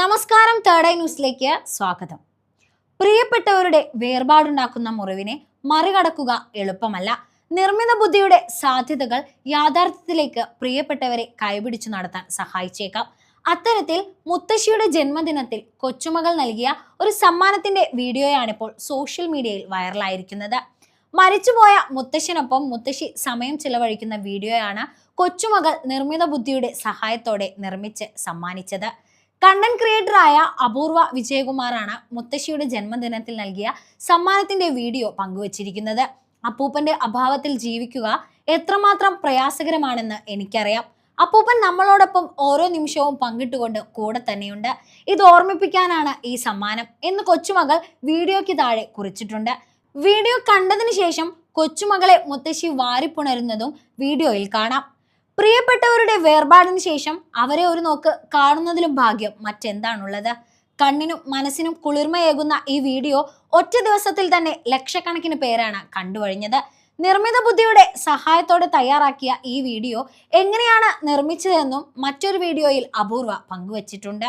നമസ്കാരം third eye ന്യൂസിലേക്ക് സ്വാഗതം. പ്രിയപ്പെട്ടവരുടെ വേർപാടുണ്ടാക്കുന്ന മുറിവിനെ മറികടക്കുക എളുപ്പമല്ല. നിർമ്മിത ബുദ്ധിയുടെ സാധ്യതകൾ യാഥാർത്ഥ്യത്തിലേക്ക് പ്രിയപ്പെട്ടവരെ കൈപിടിച്ചു നടത്താൻ സഹായിച്ചേക്കാം. അത്തരത്തിൽ മുത്തശ്ശിയുടെ ജന്മദിനത്തിൽ കൊച്ചുമകൾ നൽകിയ ഒരു സമ്മാനത്തിന്റെ വീഡിയോയാണിപ്പോൾ സോഷ്യൽ മീഡിയയിൽ വൈറലായിരിക്കുന്നത്. മരിച്ചുപോയ മുത്തശ്ശിനൊപ്പം മുത്തശ്ശി സമയം ചിലവഴിക്കുന്ന വീഡിയോയാണ് കൊച്ചുമകൾ നിർമ്മിത ബുദ്ധിയുടെ സഹായത്തോടെ നിർമ്മിച്ച് സമ്മാനിച്ചത്. കണ്ടന്റ് ക്രിയേറ്ററായ അപൂർവ വിജയകുമാറാണ് മുത്തശ്ശിയുടെ ജന്മദിനത്തിൽ നൽകിയ സമ്മാനത്തിന്റെ വീഡിയോ പങ്കുവച്ചിരിക്കുന്നത്. അപ്പൂപ്പന്റെ അഭാവത്തിൽ ജീവിക്കുക എത്രമാത്രം പ്രയാസകരമാണെന്ന് എനിക്കറിയാം. അപ്പൂപ്പൻ നമ്മളോടൊപ്പം ഓരോ നിമിഷവും പങ്കിട്ടുകൊണ്ട് കൂടെ തന്നെയുണ്ട്. ഇത് ഓർമ്മിപ്പിക്കാനാണ് ഈ സമ്മാനം എന്ന് കൊച്ചുമകൾ വീഡിയോയ്ക്ക് താഴെ കുറിച്ചിട്ടുണ്ട്. വീഡിയോ കണ്ടതിന് ശേഷം കൊച്ചുമകളെ മുത്തശ്ശി വാരിപ്പുണരുന്നതും വീഡിയോയിൽ കാണാം. പ്രിയപ്പെട്ടവരുടെ വേർപാടിന് ശേഷം അവരെ ഒരു നോക്ക് കാണുന്നതിലും ഭാഗ്യം മറ്റെന്താണുള്ളത്? കണ്ണിനും മനസ്സിനും കുളിർമയേകുന്ന ഈ വീഡിയോ ഒറ്റ ദിവസത്തിൽ തന്നെ ലക്ഷക്കണക്കിന് പേരാണ് കണ്ടുകഴിഞ്ഞത്. നിർമ്മിത ബുദ്ധിയുടെ സഹായത്തോടെ തയ്യാറാക്കിയ ഈ വീഡിയോ എങ്ങനെയാണ് നിർമ്മിച്ചതെന്നും മറ്റൊരു വീഡിയോയിൽ അപൂർവ പങ്കുവച്ചിട്ടുണ്ട്.